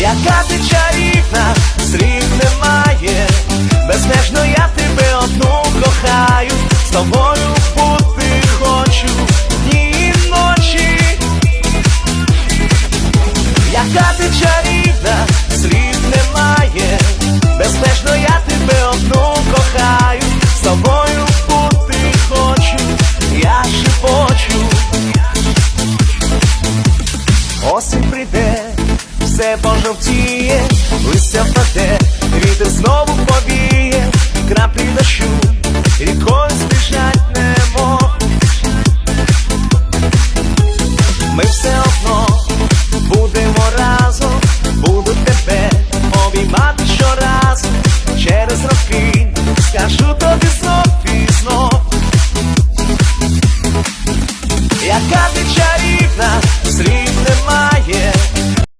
яка ти чарівна, слів немає, безмежно я тебе одну кохаю, з тобою бути хочу дні і ночі, яка ти чарівна, слів немає, безмежно я тебе одну кохаю, з тобою бути хочу, я шепочу. Осінь прийде, все пожовтіє, листя впаде, вітер знову побіє, краплі дощу, рікою спішать небо. Ми все одно будемо разом, буду тебе обіймати щоразу, через роки скажу тобі знов і знов яка ти чарівна, срібна.